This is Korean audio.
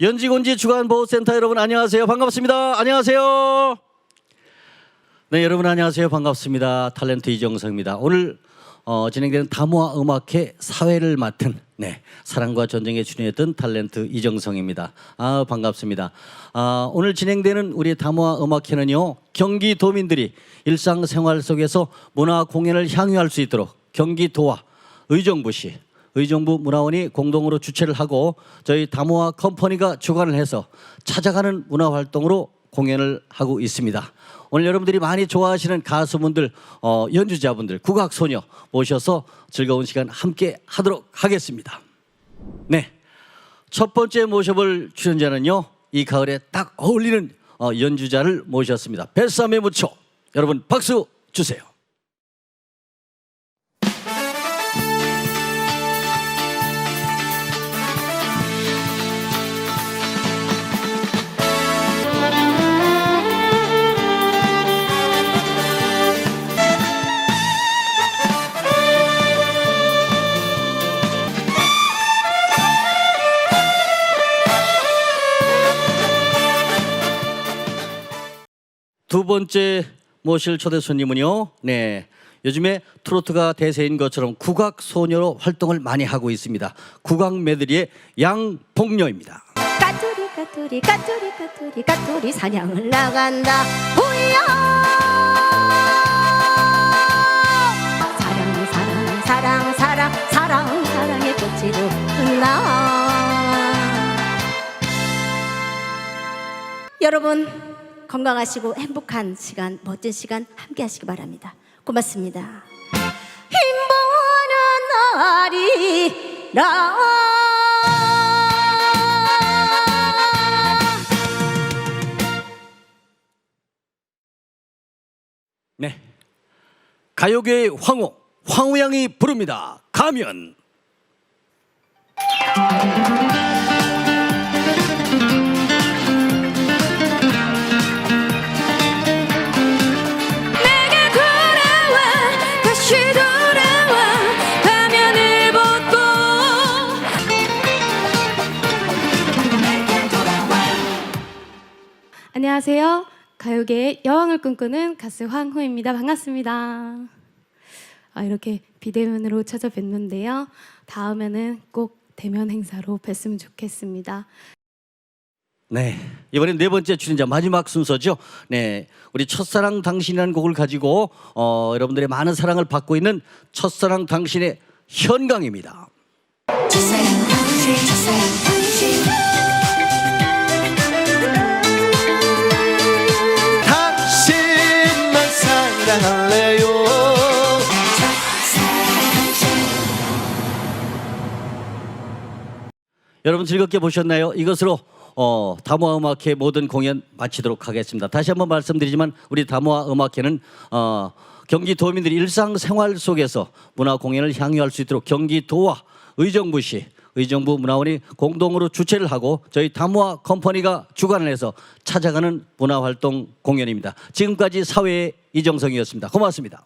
연지곤지 주간보호센터 여러분 안녕하세요. 반갑습니다. 안녕하세요. 네, 여러분 안녕하세요. 반갑습니다. 탤런트 이정성입니다. 오늘 어, 진행되는 다모아 음악회 사회를 맡은 네, 사랑과 전쟁에 출연했던 탤런트 이정성입니다. 아, 반갑습니다. 아, 오늘 진행되는 우리 다모아 음악회는요. 경기도민들이 일상생활 속에서 문화 공연을 향유할 수 있도록 경기도와 의정부시 의정부 문화원이 공동으로 주최를 하고 저희 다모아 컴퍼니가 주관을 해서 찾아가는 문화 활동으로 공연을 하고 있습니다. 오늘 여러분들이 많이 좋아하시는 가수분들, 어, 연주자분들, 국악 소녀 모셔서 즐거운 시간 함께 하도록 하겠습니다. 네, 첫 번째 모셔볼 출연자는요 이 가을에 딱 어울리는 어, 연주자를 모셨습니다. 뱃삼의 무초 여러분 박수 주세요. 두 번째 모실 초대 손님은요. 네. 요즘에 트로트가 대세인 것처럼 국악 소녀로 활동을 많이 하고 있습니다. 국악 메들리의 양복녀입니다. 까투리 까투리 까투리 까투리 까투리 사냥을 나간다 보여 사랑 사랑 사랑 사랑 사랑 사랑의 꽃으로 나 여러분 건강하시고 행복한 시간 멋진 시간 함께 하시기 바랍니다 고맙습니다 힘보는 날이라 네. 가요계의 황후, 황후양이 부릅니다. 가면. 안녕하세요. 가요계의 여왕을 꿈꾸는 가수 황호입니다. 반갑습니다. 아, 이렇게 비대면으로 찾아뵙는데요. 다음에는 꼭 대면 행사로 뵀으면 좋겠습니다. 네. 이번엔 네 번째 출연자 마지막 순서죠. 네. 우리 첫사랑 당신이라는 곡을 가지고 어, 여러분들의 많은 사랑을 받고 있는 첫사랑 당신의 현강입니다. 여러분 즐겁게 보셨나요? 이것으로 어, 다모아 음악회 모든 공연 마치도록 하겠습니다. 다시 한번 말씀드리지만 우리 다모아 음악회는 어, 경기 도민들이 일상생활 속에서 문화 공연을 향유할 수 있도록 경기도와 의정부시 의정부 문화원이 공동으로 주최를 하고 저희 다모아 컴퍼니가 주관을 해서 찾아가는 문화활동 공연입니다. 지금까지 사회의 이정성이었습니다. 고맙습니다.